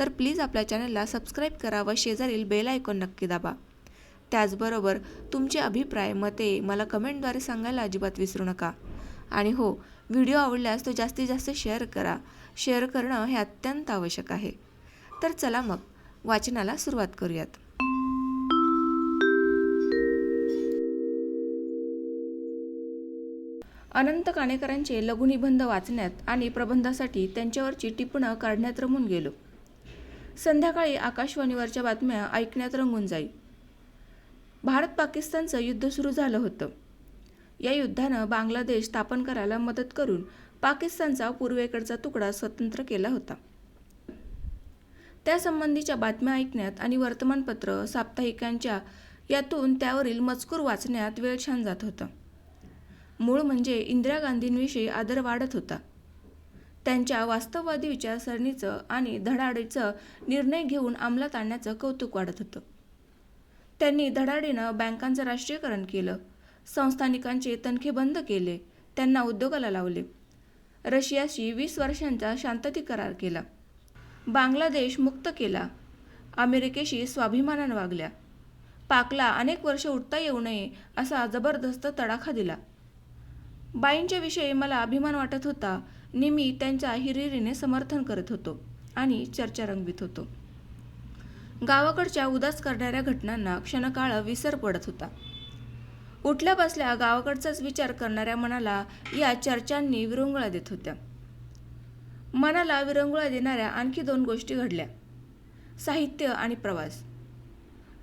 तर प्लीज आपल्या चॅनलला सबस्क्राईब करा व शेजारील बेल आयकॉन नक्की दाबा. त्याचबरोबर तुमचे अभिप्राय मते मला कमेंटद्वारे सांगायला अजिबात विसरू नका. आणि हो व्हिडिओ आवडल्यास तो जास्तीत जास्त शेअर करा. शेअर करणं हे अत्यंत आवश्यक आहे. तर चला मग वाचनाला सुरुवात करूयात. अनंत काणेकरांचे लघुनिबंध वाचण्यात आणि प्रबंधासाठी त्यांच्यावरची टिपणं काढण्यात रमून गेलो. संध्याकाळी आकाशवाणीवरच्या बातम्या ऐकण्यात रंगून जाई. भारत पाकिस्तानचं युद्ध सुरू झालं होतं. या युद्धानं बांगलादेश स्थापन करायला मदत करून पाकिस्तानचा पूर्वेकडचा तुकडा स्वतंत्र केला होता. त्यासंबंधीच्या बातम्या ऐकण्यात आणि वर्तमानपत्र साप्ताहिकांच्या यातून त्यावरील मजकूर वाचण्यात वेळ छान जात होता. मूळ म्हणजे इंदिरा गांधींविषयी आदर वाढत होता. त्यांच्या वास्तववादी विचारसरणीचं आणि धडाडीचं निर्णय घेऊन अंमलात आणण्याचं कौतुक वाढत होतं. त्यांनी धडाडीनं बँकांचं राष्ट्रीयकरण केलं. संस्थानिकांचे तनखे बंद केले. त्यांना उद्योगाला लावले. रशियाशी वीस वर्षांचा शांतती करार केला. बांगलादेश मुक्त केला. अमेरिकेशी स्वाभिमानानं वागल्या. पाकला अनेक वर्ष उठता येऊ नये असा जबरदस्त तडाखा दिला. बाईंच्या विषयी मला अभिमान वाटत होता नेहमी त्यांच्या हिरिरीने समर्थन करत होतो आणि चर्चा रंगवित होतो. गावाकडच्या उदास करणाऱ्या घटनांना क्षणकाळ विसर पडत होता. उठल्या बसल्या गावाकडचाच विचार करणाऱ्या मनाला या चर्चांनी विरंगुळा देत होत्या. मनाला विरंगुळा देणाऱ्या आणखी दोन गोष्टी घडल्या. साहित्य आणि प्रवास.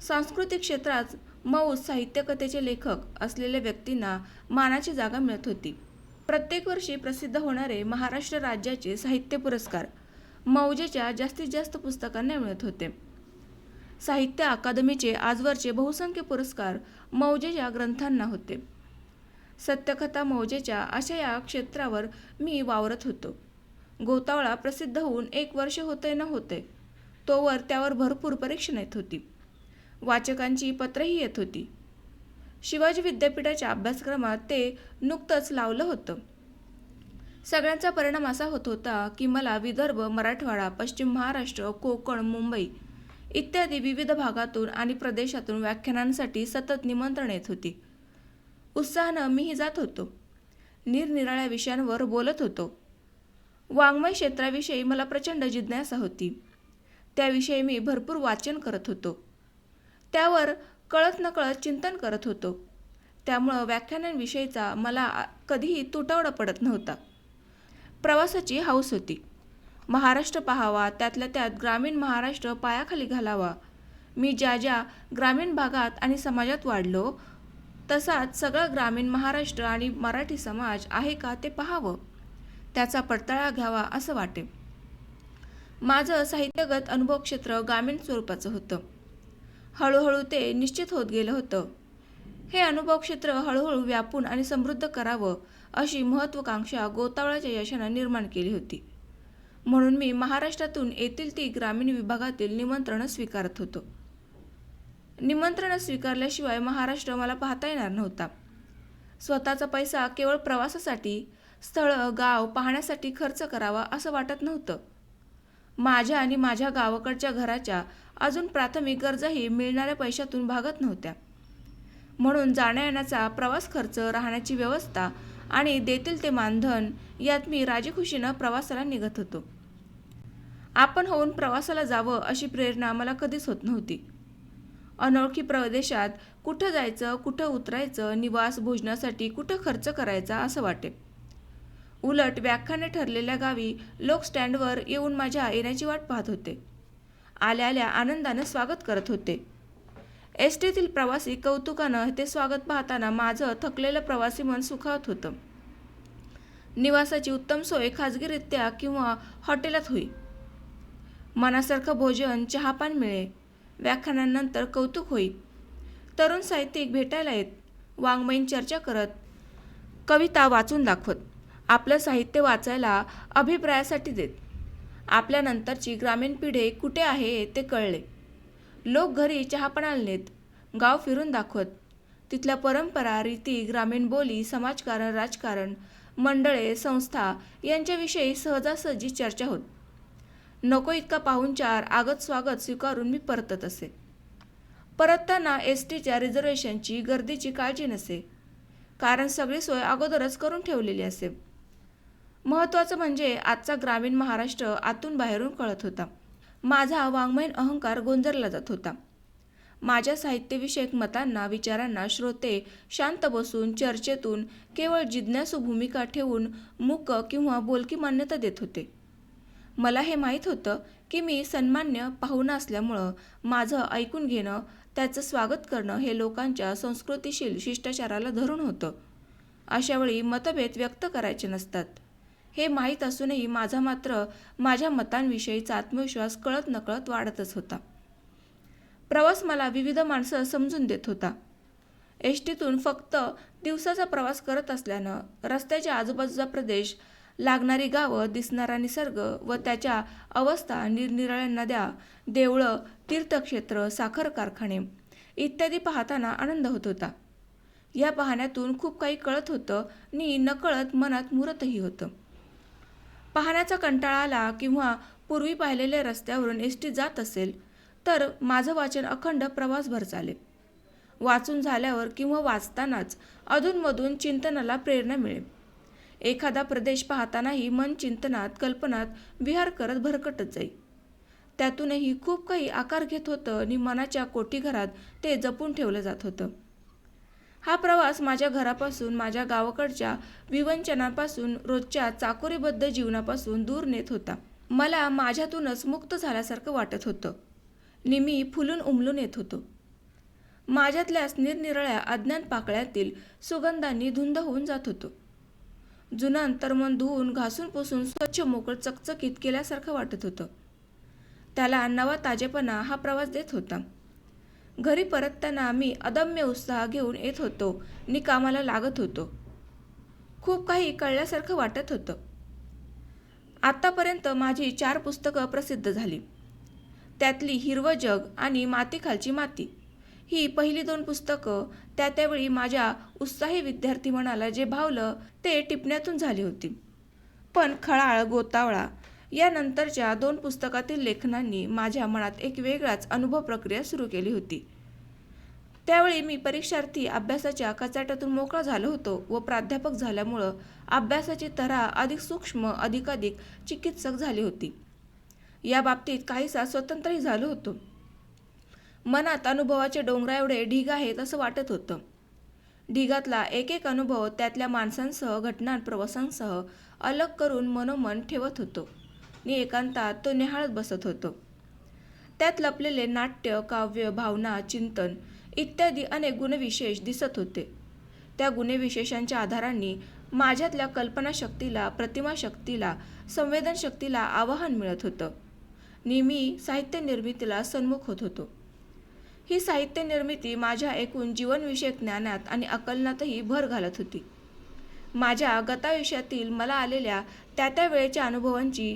सांस्कृतिक क्षेत्रात मऊ साहित्यकथेचे लेखक असलेल्या व्यक्तींना मानाची जागा मिळत होती. प्रत्येक वर्षी प्रसिद्ध होणारे महाराष्ट्र राज्याचे साहित्य पुरस्कार मौजेच्या जास्तीत जास्त पुस्तकांना मिळत होते. साहित्य अकादमीचे आजवरचे बहुसंख्य पुरस्कार मौजेच्या ग्रंथांना होते. सत्यकथा मौजेच्या अशा या क्षेत्रावर मी वावरत होतो. गोतावळा प्रसिद्ध होऊन एक वर्ष होते न होते तोवर त्यावर भरपूर परीक्षण येत होती. वाचकांची पत्रही येत होती. शिवाजी विद्यापीठाच्या अभ्यासक्रमात ते नुकतंच लावलं होतं. सगळ्यांचा परिणाम असा होत होता की मला विदर्भ मराठवाडा पश्चिम महाराष्ट्र कोकण मुंबई इत्यादी विविध भागातून आणि प्रदेशातून व्याख्यानांसाठी सतत निमंत्रण येत होती. उत्साहानं मीही जात होतो. निरनिराळ्या विषयांवर बोलत होतो. वाङ्मय क्षेत्राविषयी मला प्रचंड जिज्ञासा होती. त्याविषयी मी भरपूर वाचन करत होतो. त्यावर कळत नकळत चिंतन करत होतो. त्यामुळं व्याख्यानांविषयीचा मला कधीही तुटवडा पडत नव्हता. प्रवासाची हौस होती. महाराष्ट्र पाहावा त्यातल्या त्यात ग्रामीण महाराष्ट्र पायाखाली घालावा. मी ज्या ज्या ग्रामीण भागात आणि समाजात वाढलो तसाच सगळा ग्रामीण महाराष्ट्र आणि मराठी समाज आहे का ते पाहावं? त्याचा पडताळा घ्यावा असं वाटे. माझं साहित्यगत अनुभव क्षेत्र ग्रामीण स्वरूपाचं होतं. हळूहळू ते निश्चित होत गेलं होतं. हे अनुभव क्षेत्र हळूहळू व्यापून आणि समृद्ध करावं अशी महत्त्वाकांक्षा गोतावळ्याच्या यशानं निर्माण केली होती. म्हणून मी महाराष्ट्रातून येथील ती ग्रामीण विभागातील निमंत्रणं स्वीकारत होतो. निमंत्रणं स्वीकारल्याशिवाय महाराष्ट्र मला पाहता येणार नव्हता. स्वतःचा पैसा केवळ प्रवासासाठी स्थळं गाव पाहण्यासाठी खर्च करावा असं वाटत नव्हतं. माझ्या आणि माझ्या गावाकडच्या घराच्या अजून प्राथमिक गरजाही मिळणाऱ्या पैशातून भागत नव्हत्या. म्हणून जाण्या येण्याचा प्रवास खर्च राहण्याची व्यवस्था आणि देतील ते मानधन यात मी राजीखुशीनं प्रवासाला निघत होतो. आपण होऊन प्रवासाला जावं अशी प्रेरणा मला कधीच होत नव्हती. अनोळखी प्रदेशात कुठं जायचं कुठं उतरायचं निवास भोजनासाठी कुठं खर्च करायचा असं वाटे. उलट व्याख्याने ठरलेल्या गावी लोक स्टँडवर येऊन माझ्या येण्याची वाट पाहत होते. आल्या आल्या आनंदानं स्वागत करत होते. एस टीतील प्रवासी कौतुकानं ते स्वागत पाहताना माझं थकलेलं प्रवासी मन सुखावत होतं. निवासाची उत्तम सोय खाजगीरित्या किंवा हॉटेलात होई. मनासारखं भोजन चहापान मिळे. व्याख्यानानंतर कौतुक होई. तरुण साहित्यिक भेटायला येत. वाङ्मयीन चर्चा करत. कविता वाचून दाखवत. आपलं साहित्य वाचायला अभिप्रायासाठी देत. आपल्यानंतरची ग्रामीण पिढी कुठे आहे ते कळले. लोक घरी चहापणाला नेत गाव फिरून दाखवत. तिथल्या परंपरा रीती ग्रामीण बोली समाजकारण राजकारण मंडळे संस्था यांच्याविषयी सहजासहजी चर्चा होत. नको इतका पाहुणचार आगत स्वागत स्वीकारून मी परतत असे. परतताना एस टीच्या रिझर्वेशनची गर्दीची काळजी नसे. कारण सगळी सोय अगोदरच करून ठेवलेली असे. महत्त्वाचं म्हणजे आजचा ग्रामीण महाराष्ट्र आतून बाहेरून कळत होता. माझा वाङ्मयीन अहंकार गोंजरला जात होता. माझ्या साहित्यविषयक मतांना विचारांना श्रोते शांत बसून चर्चेतून केवळ जिज्ञासू भूमिका ठेवून मूक किंवा बोलकी मान्यता देत होते. मला हे माहीत होतं की मी सन्मान्य पाहुणा असल्यामुळं माझं ऐकून घेणं त्याचं स्वागत करणं हे लोकांच्या संस्कृतीशील शिष्टाचाराला धरून होतं. अशावेळी मतभेद व्यक्त करायचे नसतात. हे माहीत असूनही माझा मात्र माझ्या मतांविषयीचा आत्मविश्वास कळत नकळत वाढतच होता. प्रवास मला विविध माणसं समजून देत होता. एस टीतून फक्त दिवसाचा प्रवास करत असल्यानं रस्त्याच्या आजूबाजूचा प्रदेश लागणारी गावं दिसणारा निसर्ग व त्याच्या अवस्था निरनिराळ्या नद्या देवळं तीर्थक्षेत्र साखर कारखाने इत्यादी पाहताना आनंद होत होता. या पाहण्यातून खूप काही कळत होतं आणि नकळत मनात मुरतही होतं. पाहण्याचा कंटाळा आला किंवा पूर्वी पाहिलेल्या रस्त्यावरून एस टी जात असेल तर माझं वाचन अखंड प्रवासभर चाले वाचून झाल्यावर किंवा वाचतानाच अधूनमधून चिंतनाला प्रेरणा मिळेल. एखादा प्रदेश पाहतानाही मन चिंतनात कल्पनात विहार करत भरकटत जाई त्यातूनही खूप काही आकार घेत होतं आणि मनाच्या कोठीघरात ते जपून ठेवलं जात होतं. हा प्रवास माझ्या घरापासून माझ्या गावाकडच्या विवंचनापासून रोजच्या चाकोरीबद्ध जीवनापासून दूर नेत होता. मला माझ्यातूनच मुक्त झाल्यासारखं वाटत होतं. निमी फुलून उमलून येत होतो. माझ्यातल्याच निरनिराळ्या अज्ञान पाकळ्यातील सुगंधांनी धुंद होऊन जात होतो. जुनं अंतर्मन धुवून घासून पुसून स्वच्छ मोकळ चकचकीत केल्यासारखं वाटत होतं. त्याला नवा ताजेपणा हा प्रवास देत होता. घरी परतताना मी अदम्य उत्साह घेऊन येत होतो. आणि कामाला लागत होतो. खूप काही कळल्यासारखं वाटत होतं. आत्तापर्यंत माझी चार पुस्तकं प्रसिद्ध झाली. त्यातली हिरवं जग आणि मातीखालची माती. ही पहिली दोन पुस्तकं त्या त्यावेळी माझ्या उत्साही विद्यार्थी मनाला जे भावलं ते टिपण्यातून झाली होती. पण खळाळ गोतावळा यानंतरच्या दोन पुस्तकातील लेखनांनी माझ्या मनात एक वेगळाच अनुभव प्रक्रिया सुरू केली होती. त्यावेळी मी परीक्षार्थी अभ्यासाच्या कचाट्यातून मोकळा झालो होतो व प्राध्यापक झाल्यामुळं अभ्यासाची तऱ्हा अधिक सूक्ष्म अधिकाधिक चिकित्सक झाली होती. या बाबतीत काहीसा स्वतंत्रही झालो होतो. मनात अनुभवाचे डोंगरा एवढे आहेत असं वाटत होतं. ढिगातला एक एक अनुभव त्यातल्या माणसांसह घटना प्रवासांसह अलग करून मनोमन ठेवत होतो. नि एकांतात तो निहाळत बसत होतो. त्यात लपलेले नाट्य काव्य भावना चिंतन इत्यादी अनेक गुणविशेष दिसत होते. त्या गुणविशेषांच्या आधारांनी माझ्यातल्या कल्पनाशक्तीला प्रतिमाशक्तीला संवेदनशक्तीला आवाहन मिळत होतं. नेहमी साहित्य निर्मितीला सन्मुख होत होतो. ही साहित्य निर्मिती माझ्या एकूण जीवनविषयक ज्ञानात आणि अकलनातही भर घालत होती. माझ्या गतायुष्यातील मला आलेल्या त्या त्या वेळेच्या अनुभवांची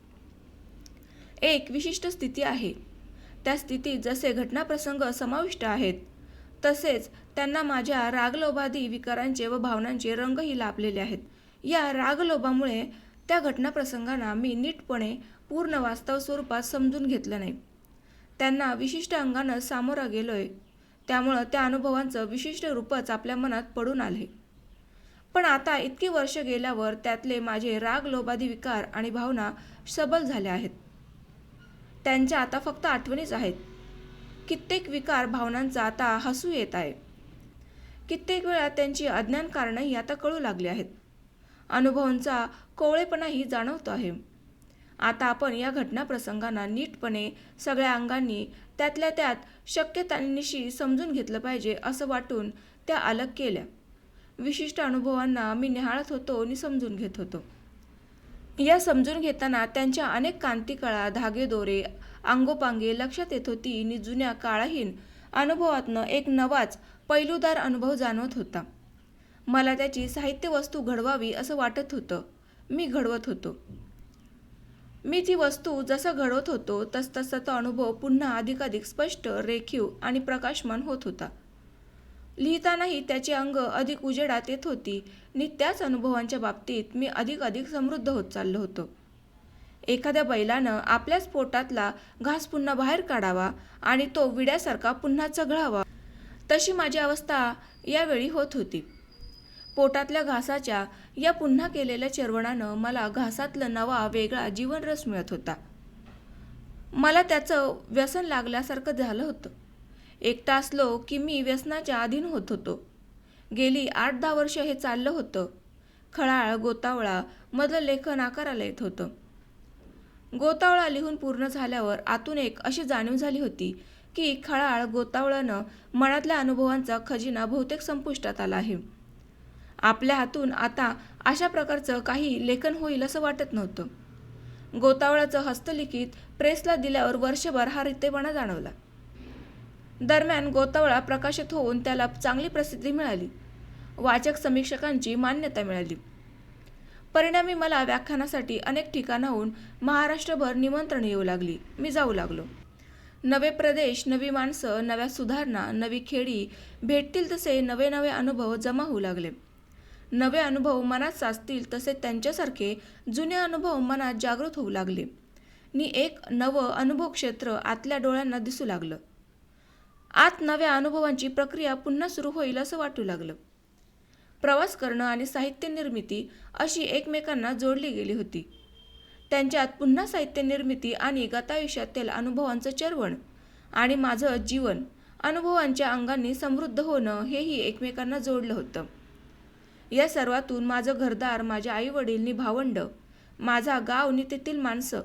एक विशिष्ट स्थिती आहे. त्या स्थितीत जसे घटनाप्रसंग समाविष्ट आहेत तसेच त्यांना माझ्या रागलोभादी विकारांचे व भावनांचे रंगही लाभलेले आहेत. या रागलोभामुळे त्या घटनाप्रसंगांना मी नीटपणे पूर्ण वास्तव स्वरूपात समजून घेतलं नाही. त्यांना विशिष्ट अंगानं सामोरा गेलोय. त्यामुळं त्या अनुभवांचं विशिष्ट रूपच आपल्या मनात पडून आले पण आता इतकी वर्ष गेल्यावर त्यातले माझे राग लोभादी विकार आणि भावना सबल झाल्या आहेत. त्यांच्या आता फक्त आठवणीच आहेत. कित्येक विकार भावनांचा आता हसू येत आहे. कित्येक वेळा त्यांची अज्ञान कारणंही आता कळू लागली आहेत. अनुभवांचा कोवळेपणाही जाणवतो आहे. आता आपण या घटना प्रसंगांना नीटपणे सगळ्या अंगांनी त्यातल्या त्यात शक्यतांनिशी समजून घेतलं पाहिजे असं वाटून त्या अलग केल्या. विशिष्ट अनुभवांना मी निहाळत होतो आणि समजून घेत होतो. या समजून घेताना त्यांच्या अनेक कांतिकळा धागेदोरे अंगोपांगे लक्षात येत होती. नि जुन्या काळाहीन अनुभवातनं एक नवाच पैलूदार अनुभव जाणवत होता. मला त्याची साहित्य वस्तू घडवावी असं वाटत होतं. मी घडवत होतो. मी ती वस्तू जसं घडवत होतो तसतसा तो अनुभव पुन्हा अधिकाधिक स्पष्ट रेखीव आणि प्रकाशमान होत होता. लिहितानाही त्याची अंग अधिक उजेडात येत होती. नि त्याच अनुभवांच्या बाबतीत मी अधिक अधिक समृद्ध होत चाललो होतो. एखाद्या बैलानं आपल्याच पोटातला घास पुन्हा बाहेर काढावा आणि तो विड्यासारखा पुन्हा चघळावा. तशी माझी अवस्था यावेळी होत होती. पोटातल्या घासाच्या या पुन्हा केलेल्या चरवणानं मला घासातलं नवा वेगळा जीवनरस मिळत होता. मला त्याचं व्यसन लागल्यासारखं झालं होतं. एकटा असलो की मी व्यसनाच्या अधीन होत होतो. गेली आठ दहा वर्ष हे चाललं होतं. खळाळ गोतावळा मधलं लेखन आकाराला येत होतं. गोतावळा लिहून पूर्ण झाल्यावर आतून एक अशी जाणीव झाली होती की खळाळ गोतावळानं मनातल्या अनुभवांचा खजिना बहुतेक संपुष्टात आला आहे. आपल्या हातून आता अशा प्रकारचं काही लेखन होईल असं वाटत नव्हतं. गोतावळाचं हस्तलिखित प्रेसला दिल्यावर वर्षभर हा रितेपणा जाणवला. दरम्यान गोतावळा प्रकाशित होऊन त्याला चांगली प्रसिद्धी मिळाली. वाचक समीक्षकांची मान्यता मिळाली. परिणामी मला व्याख्यानासाठी अनेक ठिकाणाहून महाराष्ट्रभर निमंत्रण येऊ लागली. मी जाऊ लागलो. नवे प्रदेश नवी माणसं नव्या सुधारणा नवी खेडी भेटतील तसे नवे नवे अनुभव जमा होऊ लागले. नवे अनुभव मनात साचतील तसे त्यांच्यासारखे जुने अनुभव मनात जागृत होऊ लागले. नि एक नवं अनुभव क्षेत्र आतल्या डोळ्यांना दिसू लागलं. आत नव्या अनुभवांची प्रक्रिया पुन्हा सुरू होईल असं वाटू लागलं. प्रवास करणं आणि साहित्य निर्मिती अशी एकमेकांना जोडली गेली होती. त्यांच्यात पुन्हा साहित्य निर्मिती आणि गतायुष्यातील अनुभवांचं चरवण आणि माझं जीवन अनुभवांच्या अंगांनी समृद्ध होणं हेही एकमेकांना जोडलं होतं. या सर्वातून माझं घरदार माझे आईवडील नि भावंड माझा गाव नि तेथील माणसं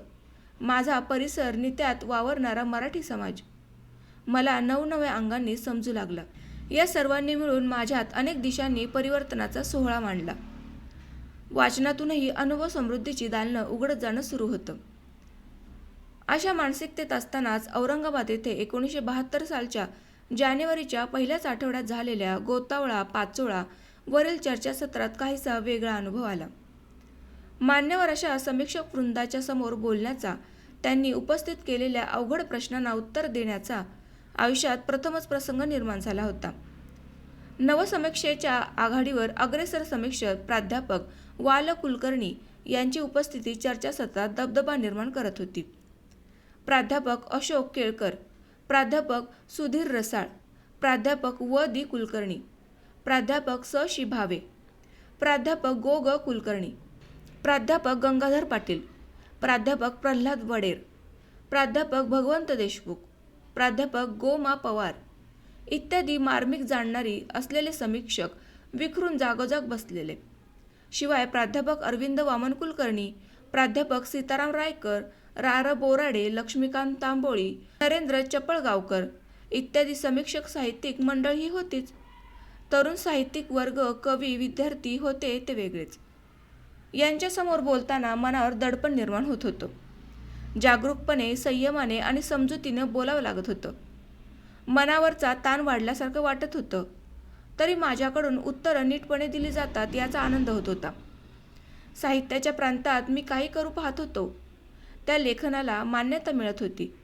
माझा परिसर नि त्यात वावरणारा मराठी समाज मला नवनव्या अंगांनी समजू लागला. या सर्वांनी मिळून माझ्यात अनेक दिशांनी परिवर्तनाचा सोहळा मांडला. वाचनातूनही अनुभव समृद्धीची दालनं उघडत जाणं सुरू होतं. अशा मानसिकतेत असतानाच औरंगाबाद येथे एकोणीसशे बहात्तर सालच्या जानेवारीच्या पहिल्याच आठवड्यात झालेल्या गोतावळा पाचोळा वरील चर्चासत्रात काहीसा वेगळा अनुभव आला. मान्यवर अशा समीक्षक वृंदाच्या समोर बोलण्याचा त्यांनी उपस्थित केलेल्या अवघड प्रश्नांना उत्तर देण्याचा आयुष्यात प्रथमच प्रसंग निर्माण झाला होता. नवसमीक्षेच्या आघाडीवर अग्रेसर समीक्षक प्राध्यापक वाल कुलकर्णी यांची उपस्थिती चर्चासत्रात दबदबा निर्माण करत होती. प्राध्यापक अशोक केळकर प्राध्यापक सुधीर रसाळ प्राध्यापक व दी कुलकर्णी प्राध्यापक स शी भावे प्राध्यापक गो ग कुलकर्णी प्राध्यापक गंगाधर पाटील प्राध्यापक प्रल्हाद वडेर प्राध्यापक भगवंत देशमुख प्राध्यापक गोमा पवार इत्यादी मार्मिक जाणणारी असलेले समीक्षक विखरून जागोजाग बसलेले. शिवाय प्राध्यापक अरविंद वामन कुलकर्णी प्राध्यापक सीताराम रायकर रा र बोराडे लक्ष्मीकांत तांबोळी नरेंद्र चपळगावकर इत्यादी समीक्षक साहित्यिक मंडळही होतीच. तरुण साहित्यिक वर्ग कवी विद्यार्थी होते ते वेगळेच. यांच्यासमोर बोलताना मनावर दडपण निर्माण होत होतं. जागरूकपणे संयमाने आणि समजुतीनं बोलावं लागत होतं. मनावरचा ताण वाढल्यासारखं वाटत होतं. तरी माझ्याकडून उत्तरं नीटपणे दिली जातात याचा आनंद होत होता. साहित्याच्या प्रांतात मी काही करू पाहत होतो. त्या लेखनाला मान्यता मिळत होती.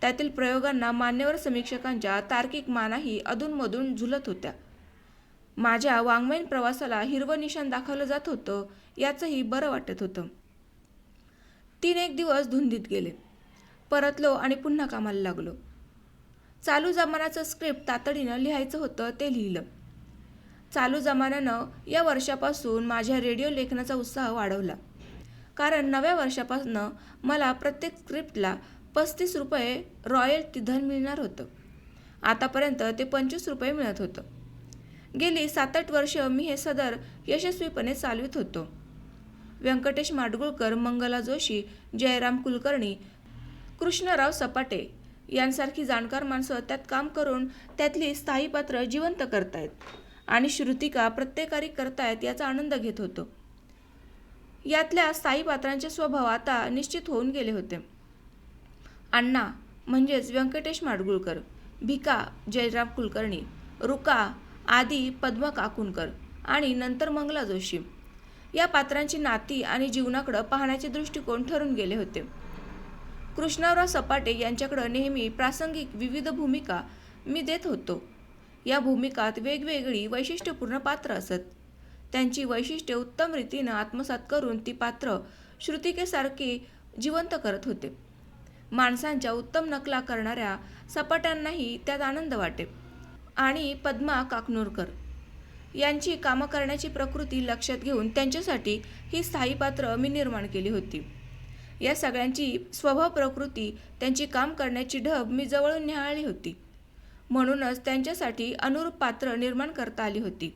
त्यातील प्रयोगांना मान्यवर समीक्षकांच्या तार्किक मानाही अधूनमधून झुलत होत्या. माझ्या वाङ्मयीन प्रवासाला हिरवं निशाण दाखवलं जात होतं याचंही बरं वाटत होतं. तीन एक दिवस धुंदीत गेले. परतलो आणि पुन्हा कामाला लागलो. चालू जमान्याचं स्क्रिप्ट तातडीनं लिहायचं होतं ते लिहिलं. चालू जमान्यानं या वर्षापासून माझ्या रेडिओ लेखनाचा उत्साह वाढवला. कारण नव्या वर्षापासून मला प्रत्येक स्क्रिप्टला पस्तीस रुपये रॉयल्टी धन मिळणार होतं. आतापर्यंत ते पंचवीस रुपये मिळत होतं. गेली सात आठ वर्ष मी हे सदर यशस्वीपणे चालवित होतो. व्यंकटेश माडगुळकर मंगला जोशी जयराम कुलकर्णी कृष्णराव सपाटे यांसारखी जाणकार माणसं त्यात काम करून त्यातली स्थायी पात्र जिवंत करतायत आणि श्रुतिका प्रत्येकारी करतायत याचा आनंद घेत होतो. यातल्या स्थायी पात्रांचे स्वभाव आता निश्चित होऊन गेले होते. अण्णा म्हणजेच व्यंकटेश माडगुळकर भिका जयराम कुलकर्णी रुका आदी पद्मा काकुणकर आणि नंतर मंगला जोशी. या पात्रांची नाती आणि जीवनाकडं पाहण्याचे दृष्टिकोन ठरून गेले होते. कृष्णराव सपाटे यांच्याकडं नेहमी प्रासंगिक विविध भूमिका मी देत होतो. या भूमिकात वेगवेगळी वैशिष्ट्यपूर्ण पात्र असत. त्यांची वैशिष्ट्ये उत्तम रीतीनं आत्मसात करून ती पात्र श्रुतिकेसारखी जिवंत करत होते. माणसांच्या उत्तम नकला करणाऱ्या सपाट्यांनाही त्यात आनंद वाटे. आणि पद्मा काकनूरकर. यांची कामं करण्याची प्रकृती लक्षात घेऊन त्यांच्यासाठी ही स्थायी पात्र मी निर्माण केली होती. या सगळ्यांची स्वभाव प्रकृती त्यांची काम करण्याची ढब मी जवळून निहाळली होती. म्हणूनच त्यांच्यासाठी अनुरूप पात्र निर्माण करता आली होती.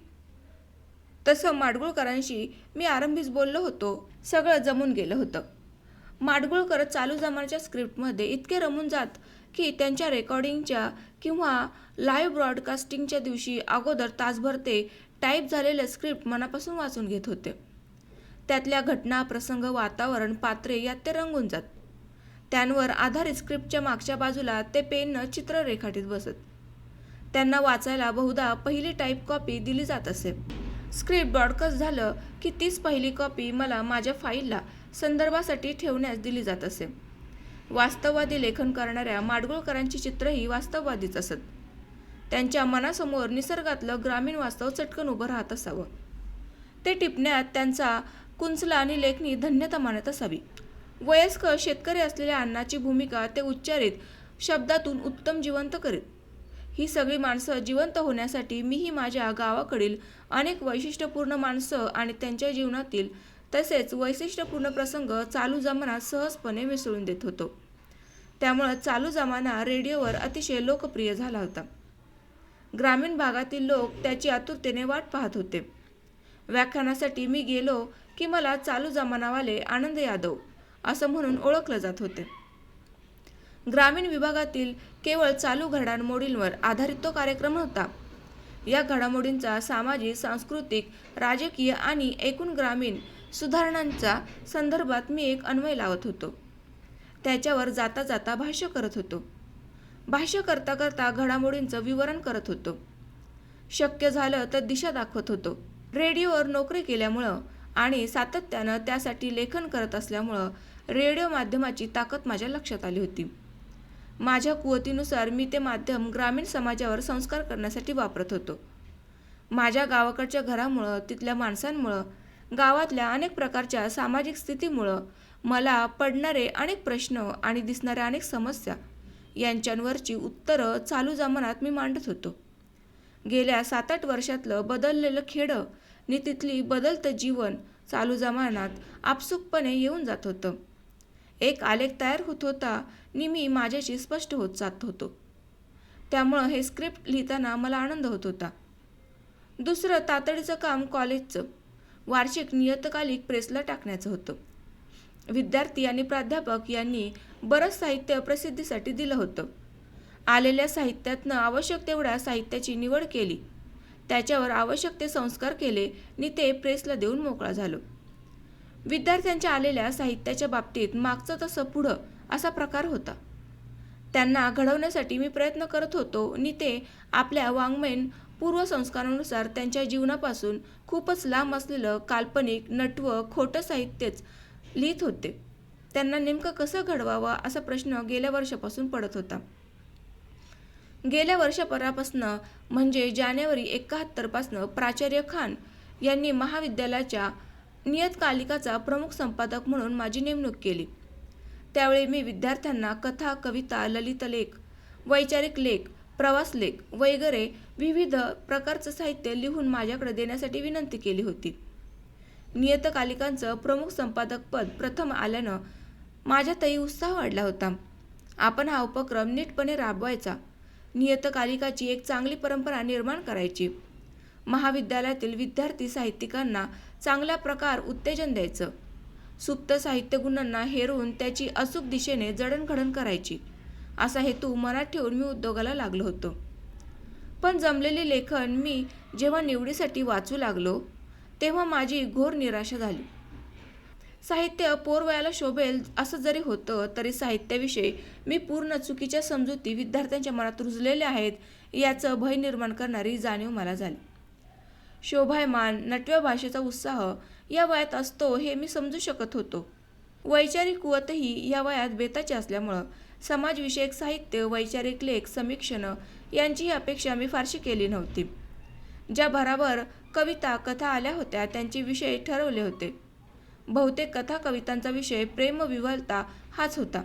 तसं माडगुळकरांशी मी आरंभीच बोललो होतो सगळं जमून गेलं होतं. माडगुळकर चालू जमानाच्या स्क्रिप्टमध्ये इतके रमून जात की त्यांच्या रेकॉर्डिंगच्या किंवा लाईव्ह ब्रॉडकास्टिंगच्या दिवशी अगोदर तासभर ते टाईप झालेलं स्क्रिप्ट मनापासून वाचून घेत होते. त्यातल्या घटना प्रसंग वातावरण पात्रे यात ते रंगून जात. त्यांवर आधारित स्क्रिप्टच्या मागच्या बाजूला ते पेननं चित्र रेखाटीत बसत. त्यांना वाचायला बहुधा पहिली टाईप कॉपी दिली जात असे. स्क्रिप्ट ब्रॉडकास्ट झालं की तीच पहिली कॉपी मला माझ्या फाईलला संदर्भासाठी ठेवण्यास दिली जात असे. वास्तववादी लेखन करणाऱ्या माडगुळकरांची चित्रही वास्तववादीच असत. त्यांच्या मनासमोर निसर्गातलं ग्रामीण वास्तव चटकन उभं राहत असावं. ते टिपण्यात त्यांचा कुंचला आणि लेखणी धन्यता मानत असावी. वयस्कर शेतकरी असलेल्या अण्णाची भूमिका ते उच्चारित शब्दातून उत्तम जिवंत करीत. ही सगळी माणसं जिवंत होण्यासाठी मीही माझ्या गावाकडील अनेक वैशिष्ट्यपूर्ण माणसं आणि त्यांच्या जीवनातील तसेच वैशिष्ट्यपूर्ण प्रसंग चालू जमानात सहजपणे मिसळून देत होतो. त्यामुळं चालू जमाना रेडिओवर अतिशय लोकप्रिय झाला होता. ग्रामीण भागातील लोक त्याची आतुरतेने वाट पाहत होते. व्याख्यानासाठी मी गेलो की मला चालू जमानावाले आनंद यादव असं म्हणून ओळखलं जात होते. ग्रामीण विभागातील केवळ चालू घडामोडींवर आधारित तो कार्यक्रम होता या घडामोडींचा सामाजिक सांस्कृतिक राजकीय आणि एकूण ग्रामीण सुधारणांच्या संदर्भात मी एक अन्वय लावत होतो. त्याच्यावर जाता जाता भाष्य करत होतो. भाष्य करता करता घडामोडींचं विवरण करत होतो. शक्य झालं तर दिशा दाखवत होतो. रेडिओवर नोकरी केल्यामुळं आणि सातत्यानं त्यासाठी लेखन करत असल्यामुळं रेडिओ माध्यमाची ताकद माझ्या लक्षात आली होती. माझ्या कुवतीनुसार मी ते माध्यम ग्रामीण समाजावर संस्कार करण्यासाठी वापरत होतो. माझ्या गावाकडच्या घरामुळं तिथल्या माणसांमुळं गावातल्या अनेक प्रकारच्या सामाजिक स्थितीमुळं मला पडणारे अनेक प्रश्न आणि दिसणाऱ्या अनेक समस्या यांच्यांवरची उत्तरं चालू जमानात मी मांडत होतो. गेल्या सात आठ वर्षातलं बदललेलं खेडं नि तिथली बदलतं जीवन चालू जमानात आपसुकपणे येऊन जात होतं. एक आलेख तयार होत होता नि मी माझ्याशी स्पष्ट होत जात होतो. त्यामुळं हे स्क्रिप्ट लिहिताना मला आनंद होत होता. दुसरं तातडीचं काम कॉलेजचं वार्षिक नियतकालिक प्रेसला टाकण्याचं होतं. विद्यार्थी आणि प्राध्यापक यांनी बरंच साहित्य प्रसिद्धीसाठी दिलं होतं. आलेल्या साहित्यातनं आवश्यक तेवढ्या साहित्याची निवड केली. त्याच्यावर आवश्यक ते संस्कार केले नि ते प्रेसला देऊन मोकळा झालो. विद्यार्थ्यांच्या आलेल्या साहित्याच्या बाबतीत मागचं तसं पुढं असा प्रकार होता. त्यांना घडवण्यासाठी मी प्रयत्न करत होतो नि ते आपल्या वाङ्मयीन पूर्वसंस्कारानुसार त्यांच्या जीवनापासून खूपच लांब असलेलं काल्पनिक नटव खोटं साहित्यच लिहित होते. त्यांना नेमकं कसं घडवावं असा प्रश्न गेल्या वर्षापासून पडत होता. गेल्या वर्षापरापासनं म्हणजे जानेवारी एकाहत्तरपासनं प्राचार्य खान यांनी महाविद्यालयाच्या नियतकालिकाचा प्रमुख संपादक म्हणून माझी नेमणूक केली. त्यावेळी मी विद्यार्थ्यांना कथा कविता ललितलेख वैचारिक लेख प्रवास लेख वगैरे विविध प्रकारचं साहित्य लिहून माझ्याकडे देण्यासाठी विनंती केली होती. नियतकालिकांचं प्रमुख संपादकपद प्रथम आल्यानं माझ्यातही उत्साह वाढला होता. आपण हा उपक्रम नीटपणे राबवायचा. नियतकालिकाची एक चांगली परंपरा निर्माण करायची. महाविद्यालयातील विद्यार्थी साहित्यिकांना चांगल्या प्रकार उत्तेजन द्यायचं. सुप्त साहित्यगुणांना हेरून त्याची अचूक दिशेने जडणघडण करायची. असा हेतू मनात ठेवून मी उद्योगाला लागलो होतो. पण जमलेले लेखन मी जेव्हा निवडीसाठी वाचू लागलो तेव्हा माझी घोर निराशा झाली. साहित्य पोरवयाला शोभेल असं जरी होतं तरी साहित्याविषयी मी पूर्ण चुकीच्या समजुती विद्यार्थ्यांच्या मनात रुजलेल्या आहेत याचं भय निर्माण करणारी जाणीव मला झाली. शोभायमान नटव्या भाषेचा उत्साह या वयात असतो हे मी समजू शकत होतो. वैचारिक कुवतही या वयात बेताची असल्यामुळं समाजविषयक साहित्य वैचारिक लेख समीक्षणं यांचीही अपेक्षा मी फारशी केली नव्हती. ज्या भरावर कविता कथा आल्या होत्या त्यांचे विषय ठरवले होते. बहुतेक कथा कवितांचा विषय प्रेमविवलता हाच होता.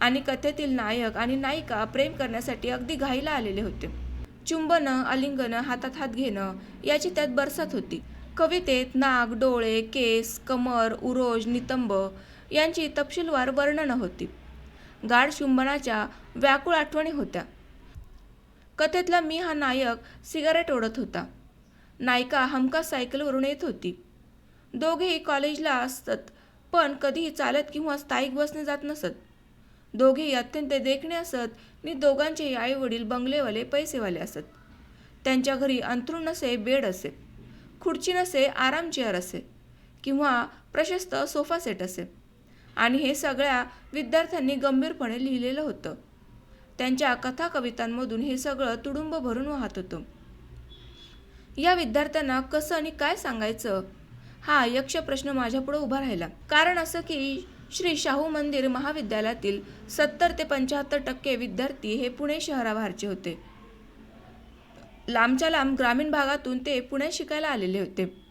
आणि कथेतील नायक आणि नायिका प्रेम करण्यासाठी अगदी घाईला आलेले होते. चुंबनं अलिंगनं हातात हात घेणं याची त्यात बरसात होती. कवितेत नाक डोळे केस कमर उरोज नितंब यांची तपशीलवार वर्णनं होती. गाढ चुंबनाच्या व्याकुळ आठवणी होत्या. कथेतला मी हा नायक सिगारेट ओढत होता. नायिका हमखास सायकलवरून येत होती. दोघेही कॉलेजला असत पण कधीही चालत किंवा स्थायिक बसने जात नसत. दोघेही अत्यंत देखणे असत आणि दोघांचेही आई वडील बंगलेवाले पैसेवाले असत. त्यांच्या घरी अंथरूण नसे बेड असे. खुर्ची नसे आराम चेअर असे. किंवा प्रशस्त सोफा सेट असे. आणि हे सगळ्या विद्यार्थ्यांनी गंभीरपणे लिहिलेलं होतं. त्यांच्या कथा कवितांमधून हे सगळं तुडुंब भरून वाहत होतं. या विद्यार्थ्यांना कसं आणि काय सांगायचं? हा यक्ष प्रश्न माझ्यापुढे उभा राहिला. कारण असं की श्री शाहू मंदिर महाविद्यालयातील सत्तर ते पंच्याहत्तर टक्के विद्यार्थी हे पुणे शहराबाहेरचे होते. लांबच्या लांब ग्रामीण भागातून ते पुण्यात शिकायला आलेले होते.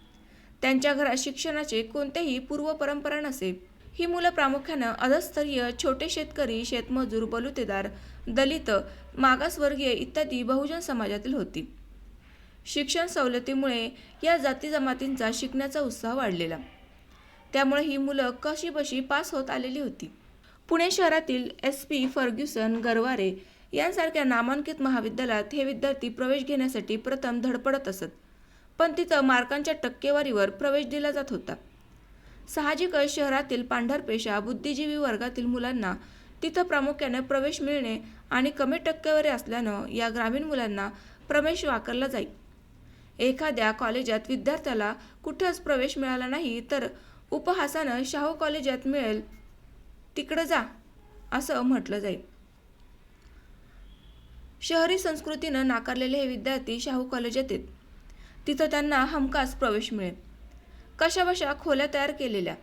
त्यांच्या घरात शिक्षणाचे कोणतेही पूर्वपरंपरा नसे. ही मुलं प्रामुख्यानं अधस्तरीय छोटे शेतकरी शेतमजूर बलुतेदार दलित मागासवर्गीय इत्यादी बहुजन समाजातील होती. शिक्षण सवलतीमुळे या जाती जमातींचा शिकण्याचा उत्साह वाढलेला. त्यामुळे ही मुलं कशी बशी पास होत आलेली होती? पुणे शहरातील एस पी फर्ग्युसन गरवारे यांसारख्या नामांकित महाविद्यालयात हे विद्यार्थी प्रवेश घेण्यासाठी प्रथम धडपडत असत. पण तिथं मार्कांच्या टक्केवारीवर प्रवेश दिला जात होता. साहजिकच शहरातील पांढरपेशा बुद्धिजीवी वर्गातील मुलांना तिथं प्रामुख्याने प्रवेश मिळणे आणि कमी टक्केवारी असल्यानं या ग्रामीण मुलांना प्रवेश वाकारला जाईल एखाद्या कॉलेजात विद्यार्थ्याला कुठंच प्रवेश मिळाला नाही तर उपहासानं शाहू कॉलेजात मिळेल तिकडं जा असं म्हटलं जाईल शहरी संस्कृतीनं नाकारलेले हे विद्यार्थी शाहू कॉलेजात येत. तिथं त्यांना हमखास प्रवेश मिळेल. कशाबशा खोल्या तयार केलेल्या.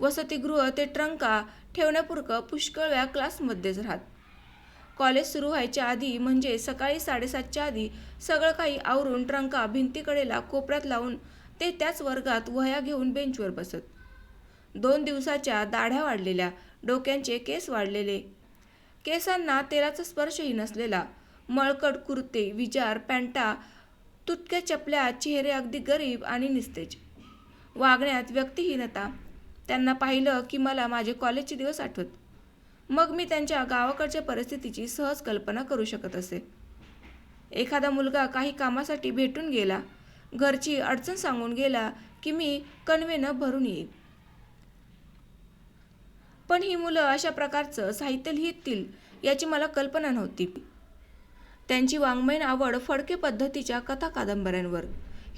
वसतिगृह ते ट्रंका ठेवण्यापुरकं पुष्कळ वेळा क्लासमध्येच राहत. कॉलेज सुरू व्हायच्या आधी म्हणजे सकाळी साडेसातच्या आधी सगळं काही आवरून ट्रंका भिंतीकडेला कोपऱ्यात लावून ते त्याच वर्गात वह्या घेऊन बेंचवर बसत. दोन दिवसाच्या दाढ्या वाढलेल्या डोक्यांचे केस वाढलेले. केसांना तेलाचा स्पर्शही नसलेला. मळकट कुर्ते विजार पॅन्टा तुटक्या चपल्या चेहरे अगदी गरीब आणि निस्तेज. वागण्यात व्यक्तिहीनता. त्यांना पाहिलं की मला माझे कॉलेजचे दिवस आठवत. मग मी त्यांच्या गावाकडच्या परिस्थितीची सहज कल्पना करू शकत असे. एखादा मुलगा काही कामासाठी भेटून गेला. घरची अडचण सांगून गेला की मी कणवेनं भरून येईल पण ही मुलं अशा प्रकारचं साहित्य लिहितील याची मला कल्पना नव्हती. त्यांची वाङ्मयीन आवड फडके पद्धतीच्या कथा कादंबऱ्यांवर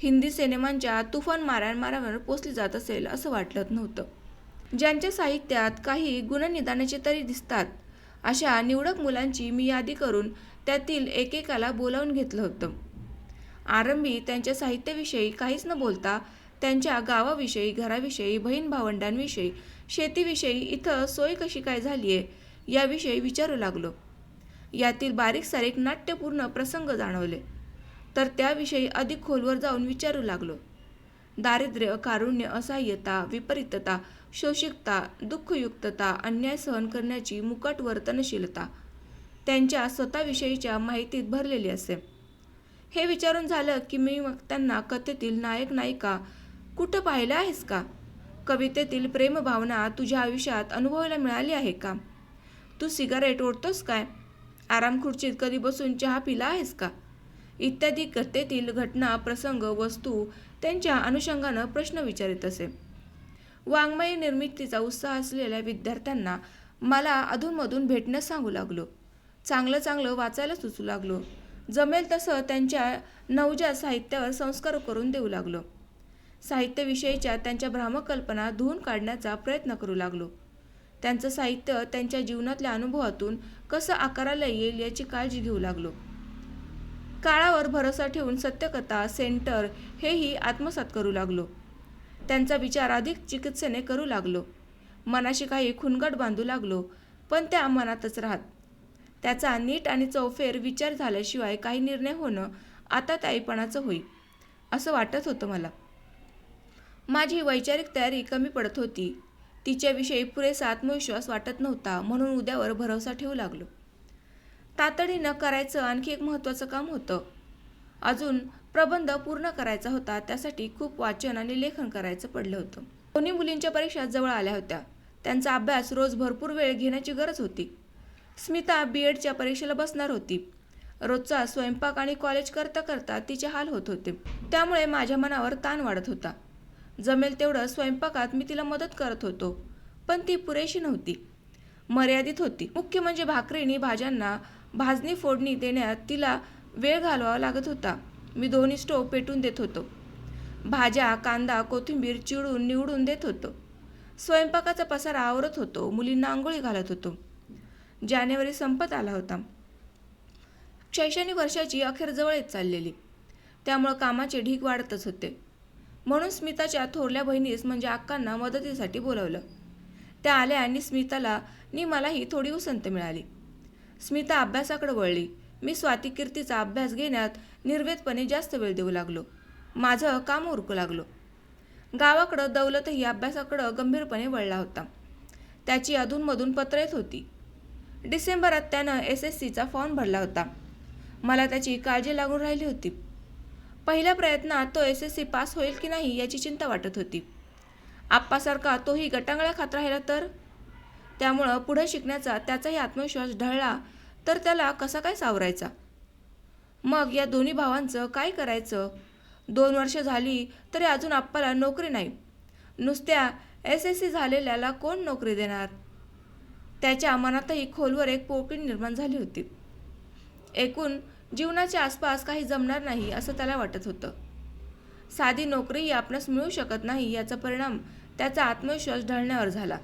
हिंदी सिनेमांच्या तुफान मारामारावर पोचली जात असेल असं वाटलं नव्हतं. ज्यांच्या साहित्यात काही गुणनिदानाचे तरी दिसतात अशा निवडक मुलांची मी यादी करून त्यातील एकेकाला बोलावून घेतलं होतं. आरंभी त्यांच्या साहित्याविषयी काहीच न बोलता त्यांच्या गावाविषयी घराविषयी बहीण भावंडांविषयी शेतीविषयी इथं सोय कशी काय झाली आहे याविषयी विचारू लागलो. यातील बारीक सारीक नाट्यपूर्ण प्रसंग जाणवले. तर त्याविषयी अधिक खोलवर जाऊन विचारू लागलो. दारिद्र्य कारुण्य असहाय्यता विपरीतता शोषिकता दुःखयुक्तता अन्याय सहन करण्याची मुकट वर्तनशीलता त्यांच्या स्वतःविषयीच्या माहितीत भरलेली असे. हे विचारून झालं की मी मग त्यांना कथेतील नायक नायिका कुठं पाहिलं आहेस का? कवितेतील प्रेमभावना तुझ्या आयुष्यात अनुभवायला मिळाली आहे का? तू सिगारेट ओढतोस काय? आराम खुर्चीत कधी बसून चहा पिला आहेस का? इत्यादी कथेतील घटना प्रसंग वस्तू त्यांच्या अनुषंगानं प्रश्न विचारित असे. वाङ्मयी निर्मितीचा उत्साह असलेल्या विद्यार्थ्यांना मला अधूनमधून भेटण्यास सांगू लागलो. चांगलं चांगलं वाचायला सुचू लागलो. जमेल तसं त्यांच्या नवजात साहित्यावर संस्कार करून देऊ लागलो. साहित्याविषयीच्या त्यांच्या भ्रामकल्पना धुवून काढण्याचा प्रयत्न करू लागलो. त्यांचं साहित्य त्यांच्या जीवनातल्या अनुभवातून कसं आकाराला येईल याची काळजी घेऊ लागलो. काळावर भरोसा ठेवून सत्यकथा सेंटर हेही आत्मसात करू लागलो. त्यांचा विचार अधिक चिकित्सेने करू लागलो. मनाशी काही खुनगट बांधू लागलो पण त्या मनातच राहत. त्याचा नीट आणि चौफेर विचार झाल्याशिवाय काही निर्णय होणं आता त्याईपणाचं होई असं वाटत होतं मला. माझी वैचारिक तयारी कमी पडत होती. तिच्याविषयी पुरेसा आत्मविश्वास वाटत नव्हता म्हणून उद्यावर भरोसा ठेवू लागलो. तातडीनं करायचं आणखी एक महत्त्वाचं काम होतं. अजून प्रबंध पूर्ण करायचा होता त्यासाठी खूप वाचन आणि लेखन करायचं पडलं होतं. दोन्ही मुलींच्या परीक्षा जवळ आल्या होत्या. त्यांचा अभ्यास रोज भरपूर वेळ घेण्याची गरज होती. स्मिता बी एडच्या परीक्षेला बसणार होती. रोजचा स्वयंपाक आणि कॉलेज करता करता तिचे हाल होत होते. त्यामुळे माझ्या मनावर ताण वाढत होता. जमेल तेवढं स्वयंपाकात मी तिला मदत करत होतो पण ती पुरेशी नव्हती. मर्यादित होती. मुख्य म्हणजे भाकरीनी भाज्यांना भाजणी फोडणी देण्यात तिला वेळ घालवावा लागत होता. मी दोन्ही स्टोव पेटून देत होतो. भाज्या कांदा कोथिंबीर चिडून निवडून देत होतो. स्वयंपाकाचा पसारा आवरत होतो. मुलींना आंघोळी घालत होतो. जानेवारी संपत आला होता. शैक्षणिक वर्षाची अखेर जवळ येत चाललेली. त्यामुळं कामाचे ढीग वाढतच होते. म्हणून स्मिताच्या थोरल्या बहिणीस म्हणजे अक्कांना मदतीसाठी बोलावलं. त्या आल्या आणि स्मिताला नी मलाही थोडी उसंत मिळाली. स्मिता अभ्यासाकडे वळली. मी स्वाती कीर्तीचा अभ्यास घेण्यात निर्वेदपणे जास्त वेळ देऊ लागलो. माझं काम उरकू लागलो. गावाकडं दौलतही अभ्यासाकडं गंभीरपणे वळला होता. त्याची अधूनमधून पत्र येत होती. डिसेंबरात त्यानं एस एस सीचा फॉर्म भरला होता. मला त्याची काळजी लागून राहिली होती. पहिल्या प्रयत्नात तो एस एस सी पास होईल की नाही याची चिंता वाटत होती. आप्पासारखा तोही गटांगळ्या खात राहिला तर? त्यामुळं पुढे शिकण्याचा त्याचाही आत्मविश्वास ढळला तर त्याला कसा काय सावरायचा? मग या दोन्ही भावांचं काय करायचं? दोन वर्ष झाली तरी अजून आप्पाला नोकरी नाही. नुसत्या एस एस सी झालेल्याला कोण नोकरी देणार? त्याच्या मनातही खोलवर एक पोकळी निर्माण झाली होती. एकूण जीवनाच्या आसपास काही जमणार नाही असं त्याला वाटत होतं. साधी नोकरीही आपणास मिळू शकत नाही याचा परिणाम त्याचा आत्मविश्वास ढळण्यावर झाला.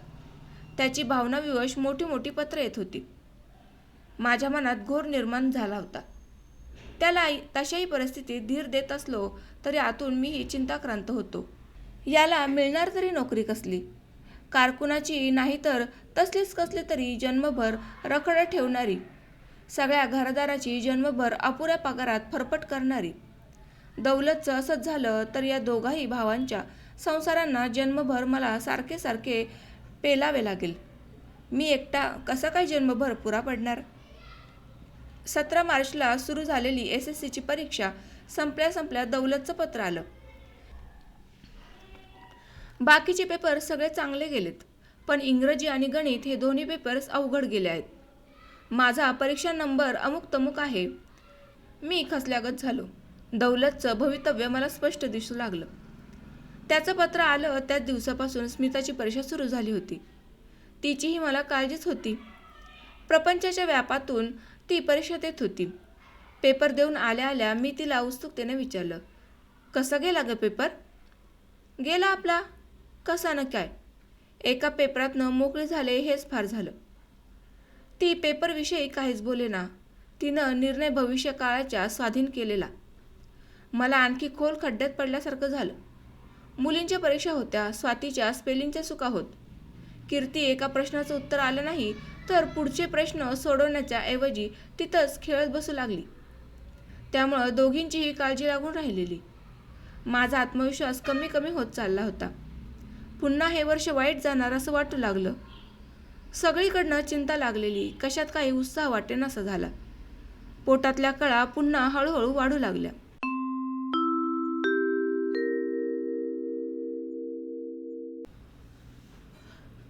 त्याची भावनाविवश मोठी मोठी पत्र येत होती. माझ्या मनात घोर निर्माण झाला होता. त्याला तशाही परिस्थितीत धीर देत असलो तरी आतून मीही चिंताक्रांत होतो. याला मिळणार तरी नोकरी कसली? कारकुनाची नाही तर तसलीच कसली तरी जन्मभर रखडं ठेवणारी सगळ्या घरदाराची जन्मभर अपुऱ्या पगारात फरफट करणारी. दौलतचं असंच झालं तर या दोघाही भावांच्या संसारांना जन्मभर मला सारखे सारखे पेलावे लागेल. मी एकटा कसा काय जन्मभर पुरा पडणार? सतरा मार्चला सुरू झालेली एस एस सीची परीक्षा संपल्या संपल्या दौलतचं पत्र आलं. बाकीचे पेपर सगळे चांगले गेलेत पण इंग्रजी आणि गणित हे दोन्ही पेपर्स अवघड गेले आहेत. माझा परीक्षा नंबर अमुक तमुक आहे. मी खसल्यागत झालो. दौलतचं भवितव्य मला स्पष्ट दिसू लागलं. त्याचं पत्र आलं त्याच दिवसापासून स्मिताची परीक्षा सुरू झाली होती. तिचीही मला काळजीच होती. प्रपंचाच्या व्यापातून ती परीक्षा देत होती. पेपर देऊन आल्या आल्या मी तिला उत्सुकतेने विचारलं कसा गेला ग पेपर? गेला आपला. कसा न काय? एका पेपरातनं मोकळे झाले हेच फार झालं. ती पेपरविषयी काहीच बोले ना. तिनं निर्णय भविष्य काळाच्या स्वाधीन केलेला. मला आणखी खोल खड्ड्यात पडल्यासारखं झालं. मुलींच्या परीक्षा होत्या स्वातीच्या स्पेलिंगच्या चुका होत. कीर्ती एका प्रश्नाचं उत्तर आलं नाही तर पुढचे प्रश्न सोडवण्याच्या ऐवजी तिथंच खेळत बसू लागली. त्यामुळं दोघींचीही काळजी लागून राहिलेली. माझा आत्मविश्वास कमी कमी होत चालला होता. पुन्हा हे वर्ष वाईट जाणार असं वाटू लागलं. सगळीकडनं चिंता लागलेली कशात काही उत्साह वाटेनासा झाला. पोटातल्या कळा पुन्हा हळूहळू वाढू लागल्या.